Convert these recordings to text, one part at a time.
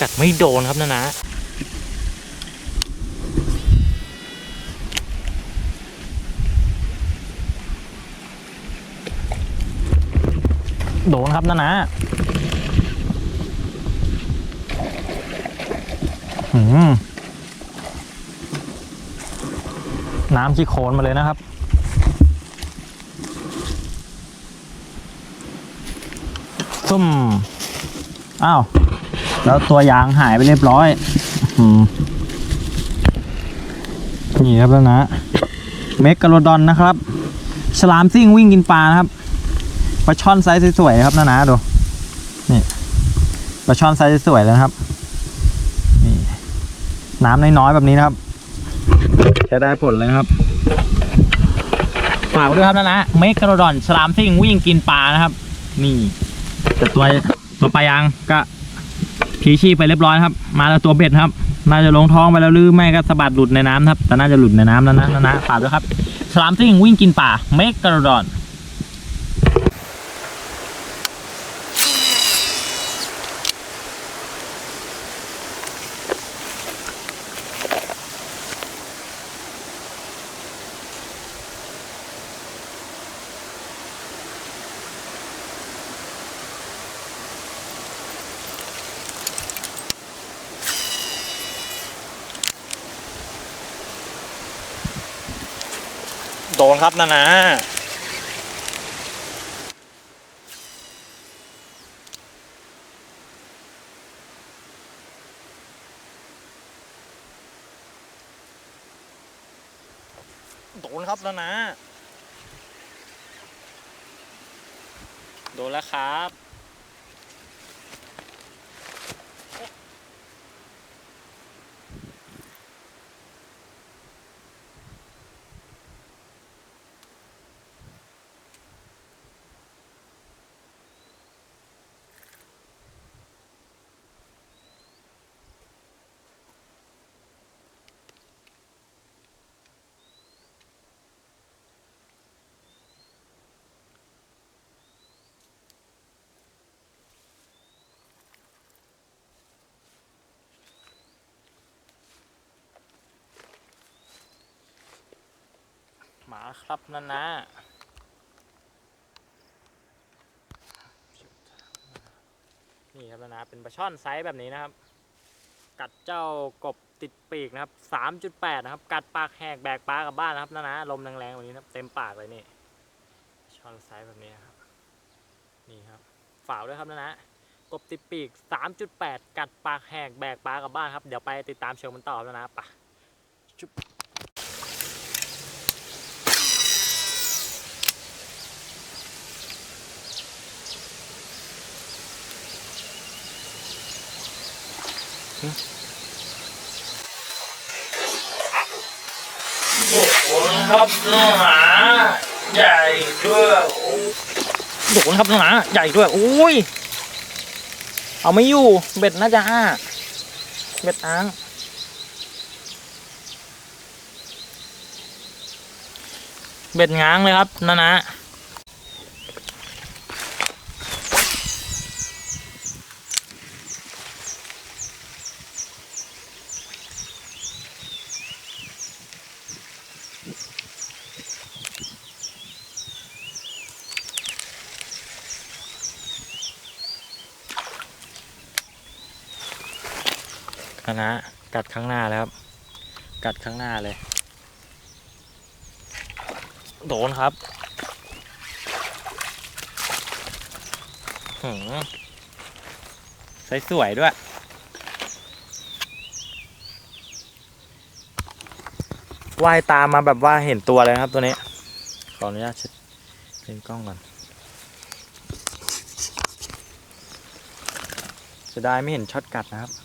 กัดไม่โดนครับนะนะโดนครับนะนะหืมน้ำขี้โคลนมาเลยนะครับ ซุ่ม อ้าว แล้วตัวยางหายไปเรียบร้อยอนี่ครับแล้วนะ เมกกะโลดอนนะครับ ฉลามซิ่งวิ่งกินปลานะครับปลาช่อนไซส์สวยๆครับนะนะดูนี่ปลาช่อนไซส์สวยๆเลยนะครับนี่น้ำน้อยๆแบบนี้นะครับ ใช้ได้ผลเลยครับฝากด้วยครับนะนะเมกกะโลดอนฉลามซิ่งวิ่งกินปลานะครับ นี่แต่ตัวตัวปลายางก็ พีชีพไปเรียบร้อยครับ มาแล้วตัวเบ็ดครับ น่าจะลงท้องไปแล้วหรือไม่ก็สะบัดหลุดในน้ำครับ แต่น่าจะหลุดในน้ำแล้วนะนะนะฝากด้วยครับ ฉลามซิ่งวิ่งกินป่าเมกกระดอน โดนครับนะนะโดนครับแล้วนะ โดนแล้วครับ มาครับนั่นนะนี่ครับนะนะเป็นปลาช่อนไซส์แบบนี้นะครับ กัดเจ้ากบติดปีกนะครับ 3.8 นะครับ กัดปากแหกแบกปลากลับบ้านนะครับนะนะลมแรงๆแบบนี้นะครับเต็มปากเลยนี่ช่อนไซส์แบบนี้ครับนี่ครับฝากด้วยครับนะนะกบติดปีก 3.8 กัดปากแหกแบกปลากลับบ้านครับ เดี๋ยวไปติดตามเชมมันต่อครับนะนะปะชุบ ครับเนื้อหาใหญ่ด้วยโดนครับน้องหนาใหญ่ด้วยโอ้ยเอาไม่อยู่ เบ็ดน่าจะอ้าเบ็ดอ้างเบ็ดง้างเลยครับนะนะ คณะกัดข้างหน้าแล้วครับ กัดข้างหน้าเลย โดนครับหืมใส่สวยด้วย ว่ายตามมาแบบว่าเห็นตัวเลยครับตัวนี้ ขออนุญาตเช็ดเลนกล้องก่อนจะได้ไม่เห็นช็อตกัดนะครับ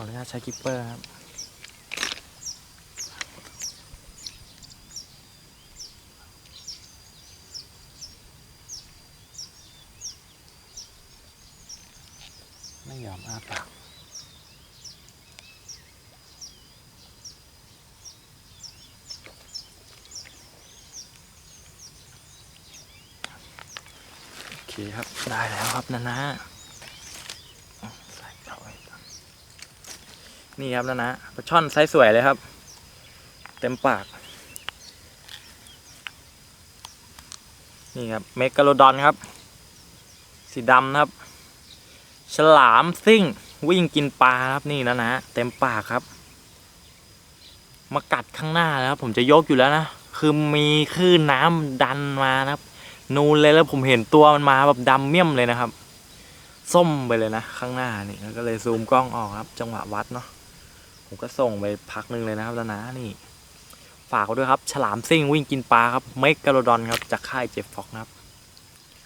ออนุญาตใช้กิปเปอร์ครับไม่ยอมอ้าปากโอเคครับ ได้แล้วครับนะนะใส่เข้าไปก่อน นี่ครับนะนะปลาช่อนไซส์สวยเลยครับ เต็มปาก นี่ครับเมกาโลดอนครับ สีดำนะครับ ฉลามซิ่งวิ่งกินปลาครับนี่นะนะเต็มปากครับ มากัดข้างหน้าแล้วผมจะยกอยู่แล้วนะคือมีคลื่นน้ำดันมานะครับ นูนเลยแล้วผมเห็นตัวมันมาแบบดำเมี่ยมเลยนะครับ ส้มไปเลยนะ ข้างหน้านี่แล้วก็เลยซูมกล้องออกครับ จังหวะวัดเนาะ ผมก็ส่งไปพักหนึ่งเลยนะครับแล้วนะนี่ฝากไว้ด้วยครับฉลามซิ่งวิ่งกินปลาครับเมกาโลดอนครับจากค่ายเจฟฟ็อกนะครับ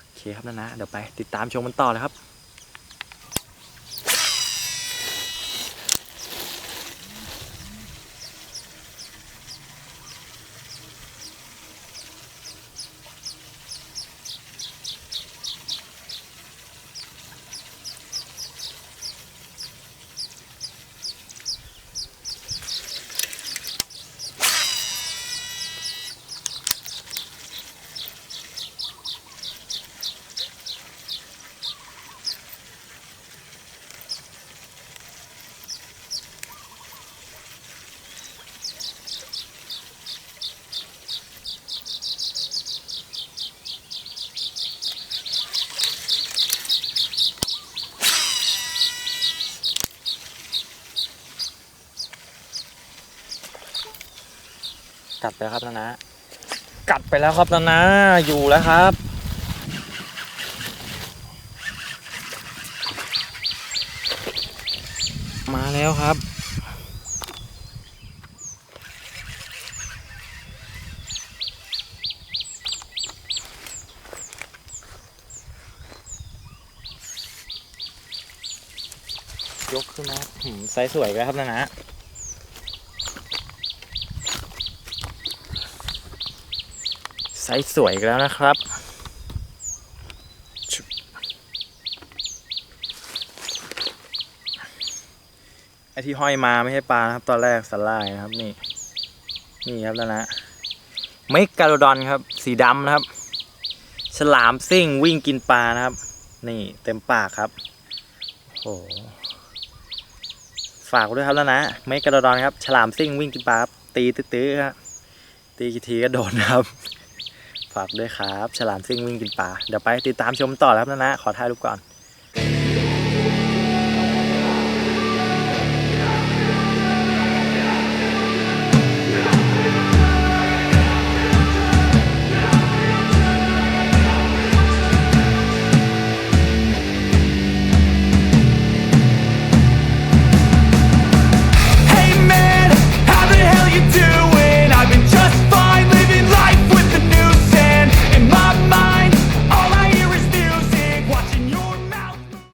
โอเคครับนะนะเดี๋ยวไปติดตามชมมันต่อเลยครับ กัดไปแล้วครับนะนะ กัดไปแล้วครับนะนะ อยู่แล้วครับ มาแล้วครับยกขึ้นมาหืมไซส์สวยแล้วครับนะนะ ไซส์สวยอีกแล้วนะครับ ไอที่ห้อยมาไม่ใช่ปลานะครับ ตอนแรกสลายนะครับนี่ นี่ครับแล้วนะเมกกาโลดอนครับ สีดำนะครับ ฉลามซิ่งวิ่งกินปลานะครับ นี่เต็มปากครับโอ้โหฝากด้วยครับแล้วนะเมกกาโลดอนครับ ฉลามซิ่งวิ่งกินปลาครับตีตื้อๆครับตีกี่ทีก็โดนครับ ฝากด้วยครับ ฉลามซิ่งวิ่งกินปลา เดี๋ยวไปติดตามชมต่อแล้วนะนะ ขอถ่ายรูปก่อน